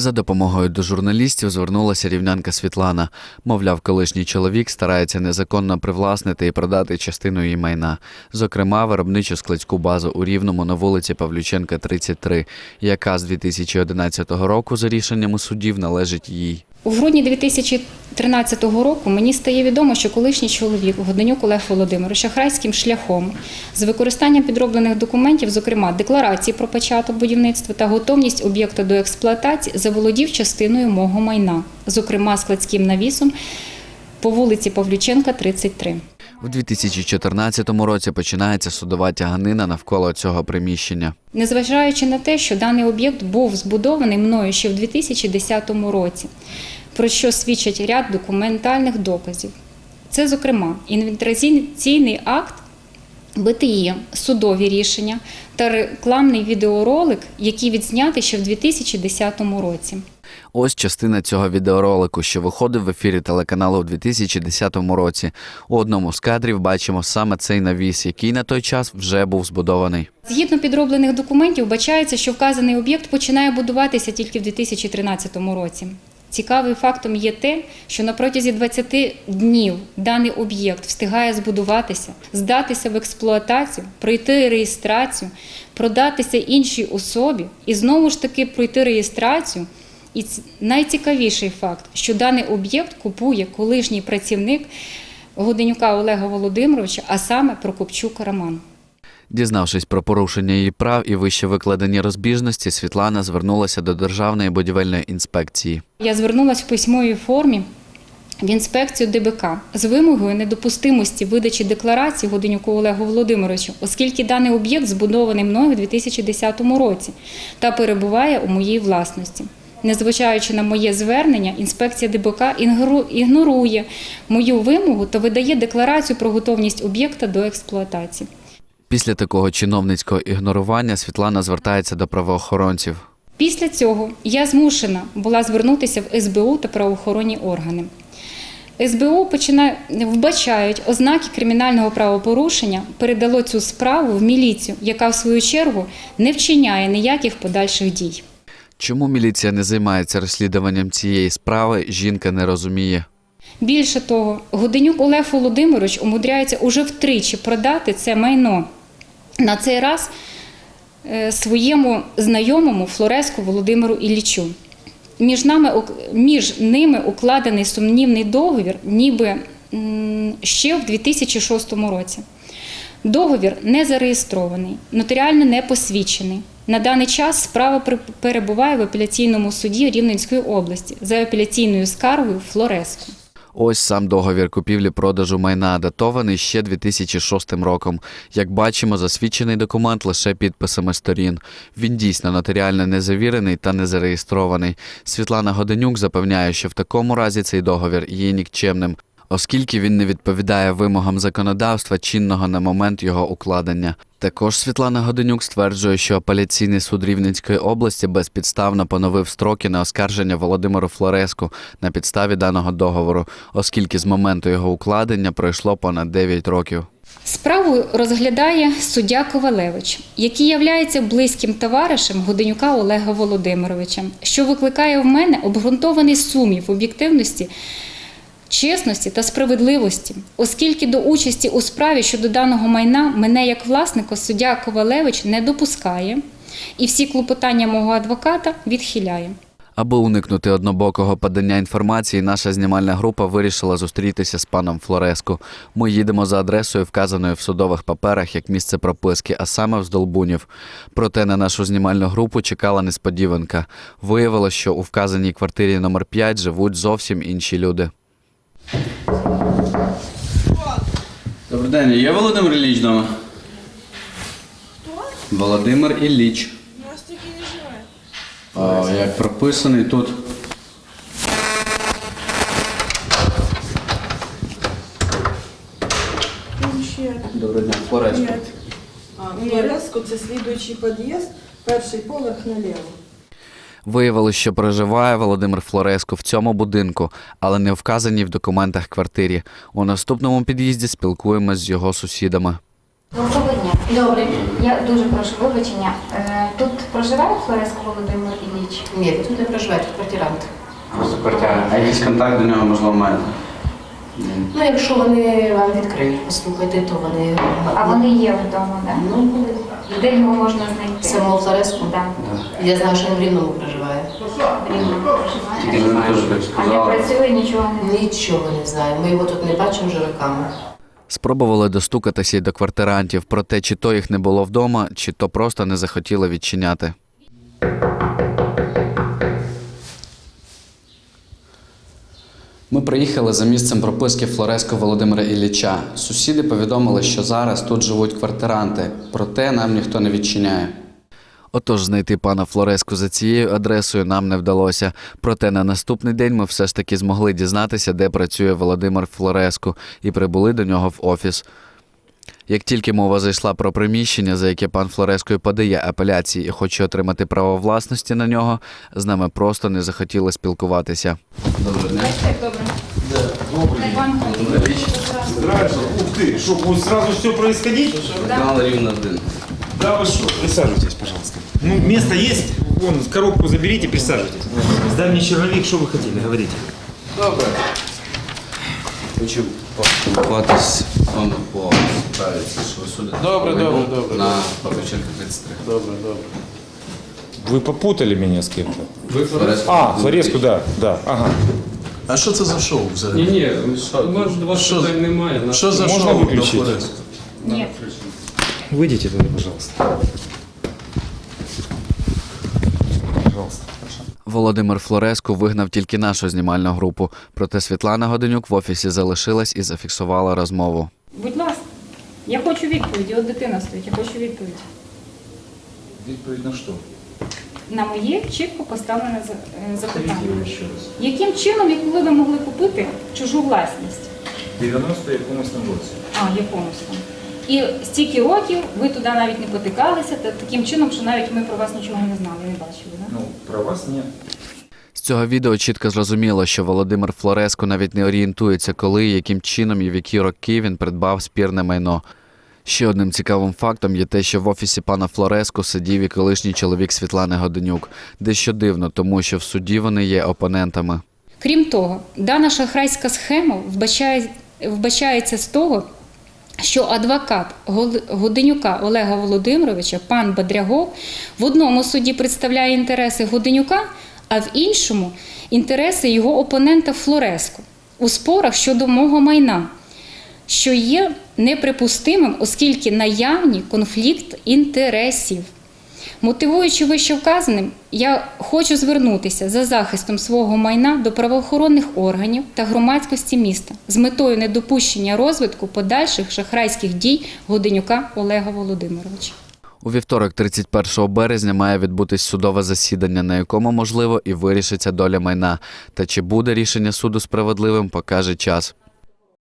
За допомогою до журналістів звернулася рівнянка Світлана. Мовляв, колишній чоловік старається незаконно привласнити і продати частину її майна, зокрема, виробничу складську базу у Рівному на вулиці Павлюченка, 33, яка з 2011 року за рішеннями судів належить їй. У грудні 2013 року мені стає відомо, що колишній чоловік Годенюк Олег Володимирович шахрайським шляхом з використанням підроблених документів, зокрема декларації про початок будівництва та готовність об'єкта до експлуатації, заволодів частиною мого майна, зокрема складським навісом по вулиці Павлюченка, 33. В 2014 році починається судова тяганина навколо цього приміщення. Незважаючи на те, що даний об'єкт був збудований мною ще в 2010 році, про що свідчить ряд документальних доказів. Це, зокрема, інвентаризаційний акт, БТІ, судові рішення та рекламний відеоролик, який відзнятий ще в 2010 році. Ось частина цього відеоролику, що виходив в ефірі телеканалу у 2010 році. У одному з кадрів бачимо саме цей навіс, який на той час вже був збудований. Згідно підроблених документів, вбачається, що вказаний об'єкт починає будуватися тільки в 2013 році. Цікавим фактом є те, що на протязі 20 днів даний об'єкт встигає збудуватися, здатися в експлуатацію, пройти реєстрацію, продатися іншій особі і знову ж таки пройти реєстрацію. І найцікавіший факт, що даний об'єкт купує колишній працівник Годенюка Олега Володимировича, а саме Прокопчук Роман. Дізнавшись про порушення її прав і вище викладені розбіжності, Світлана звернулася до Державної будівельної інспекції. Я звернулася в письмовій формі в інспекцію ДБК з вимогою недопустимості видачі декларації Годенюку Олегу Володимировичу, оскільки даний об'єкт збудований мною у 2010 році та перебуває у моїй власності. Незважаючи на моє звернення, інспекція ДБК ігнорує мою вимогу та видає декларацію про готовність об'єкта до експлуатації. Після такого чиновницького ігнорування Світлана звертається до правоохоронців. Після цього я змушена була звернутися в СБУ та правоохоронні органи. СБУ починає вбачають ознаки кримінального правопорушення, передало цю справу в міліцію, яка в свою чергу не вчиняє ніяких подальших дій. Чому міліція не займається розслідуванням цієї справи, жінка не розуміє. Більше того, Годенюк Олег Володимирович умудряється уже втричі продати це майно. На цей раз е, своєму знайомому Флореску Володимиру Іллічу. Між, нами, між ними укладений сумнівний договір, ніби ще в 2006 році. Договір не зареєстрований, нотаріально не посвідчений. На даний час справа перебуває в апеляційному суді Рівненської області за апеляційною скаргою Флореску. Ось сам договір купівлі-продажу майна датований ще 2006 роком. Як бачимо, засвідчений документ лише підписами сторін. Він дійсно нотаріально не завірений та не зареєстрований. Світлана Годенюк запевняє, що в такому разі цей договір є нікчемним, оскільки він не відповідає вимогам законодавства чинного на момент його укладення. Також Світлана Годенюк стверджує, що апеляційний суд Рівненської області безпідставно поновив строки на оскарження Володимиру Флореску на підставі даного договору, оскільки з моменту його укладення пройшло понад 9 років. Справу розглядає суддя Ковалевич, який являється близьким товаришем Годенюка Олега Володимировича, що викликає в мене обґрунтований сумнів об'єктивності, чесності та справедливості, оскільки до участі у справі щодо даного майна мене як власника суддя Ковалевич не допускає і всі клопотання мого адвоката відхиляє. Аби уникнути однобокого подання інформації, наша знімальна група вирішила зустрітися з паном Флореску. Ми їдемо за адресою, вказаною в судових паперах як місце прописки, а саме в Здолбунів. Проте на нашу знімальну групу чекала несподіванка. Виявилось, що у вказаній квартирі номер 5 живуть зовсім інші люди. Добрий день, є Володимир Ілліч вдома? Хто? Володимир Ілліч. У нас таки не живе. А, як прописаний тут. Ще. Доброго дня, Флореско. Нет. А, це слідуючий під'їзд, перший поверх наліво. Виявилось, що проживає Володимир Флореско в цьому будинку, але не вказаній в документах квартирі. У наступному під'їзді спілкуємось з його сусідами. Доброго дня. Добре. Я дуже прошу вибачення. Е, Тут проживає Флореско Володимир Ілліч? Ні, тут не проживаєте, тут квартирант. Просто квартира. А якийсь контакт до нього можливо маєте? Ну, якщо вони вам відкриють, послухайте, то вони. А вони є вдома, так? Ну, були. Де його можна знайти? Самого Флореску? Так, Я знаю, що він в Рівному проживає. в Рівному проживає. Тільки теж так А не працює, нічого не Нічого не знаю. Ми його тут не бачимо вже роками. Спробували достукатися й до квартирантів, проте чи то їх не було вдома, чи то просто не захотіли відчиняти. Ми приїхали за місцем прописки Флореско Володимира Ілліча. Сусіди повідомили, що зараз тут живуть квартиранти, проте нам ніхто не відчиняє. Отож, знайти пана Флореску за цією адресою нам не вдалося. Проте на наступний день ми все ж таки змогли дізнатися, де працює Володимир Флореску, і прибули до нього в офіс. Як тільки мова зайшла про приміщення, за яке пан Флореско і подає апеляції і хоче отримати право власності на нього, з нами просто не захотіли спілкуватися. Доброго дня. Добре. Нравится? Ух ты, что, будет сразу все происходить? Канал Рівна 1. Да вы что? Присаживайтесь, пожалуйста. Ну, место есть, вон, коробку заберите, присаживайтесь. Дальний черновик, что вы хотели, говорите. Добре. Хочу Поспілкуватись з вами по справі що ви судите. Добре, Майно добре, добре. На Павличенка 33. Добре, добре. Вы попутали меня с кем-то? Ви? А, Флореску, да, да, ага. А що це за шоу взагалі? Ні, ні, у вас до вас Що- питань немає. Що за Можна шоу виключити? до Флореско? Ні. Выйдите туда. Пожалуйста. Володимир Флореску вигнав тільки нашу знімальну групу. Проте Світлана Годенюк в офісі залишилась і зафіксувала розмову. Будь ласка, я хочу відповіді. От дитина стоїть, я хочу відповідь. Відповідь на що? На моє чітко поставлене за- е, запитання. Яким чином і коли ви могли купити чужу власність? 90 якомусь там році. А, якомусь там. І стільки років ви туди навіть не потикалися, та таким чином, що навіть ми про вас нічого не знали, не бачили. Да? Ну, про вас нет. З цього відео чітко зрозуміло, що Володимир Флореско навіть не орієнтується, коли, яким чином і в які роки він придбав спірне майно. Ще одним цікавим фактом є те, що в офісі пана Флореско сидів і колишній чоловік Світлани Годенюк. Дещо дивно, тому що в суді вони є опонентами. Крім того, дана шахрайська схема вбачає, вбачається з того, що адвокат Годенюка Олега Володимировича, пан Бадрягов, в одному суді представляє інтереси Годенюка, а в іншому інтереси його опонента Флореско у спорах щодо мого майна, що є неприпустимим, оскільки наявні конфлікт інтересів. Мотивуючи вище вказаним, я хочу звернутися за захистом свого майна до правоохоронних органів та громадськості міста з метою недопущення розвитку подальших шахрайських дій Годенюка Олега Володимировича. У вівторок, 31 березня, має відбутись судове засідання, на якому можливо і вирішиться доля майна. Та чи буде рішення суду справедливим, покаже час.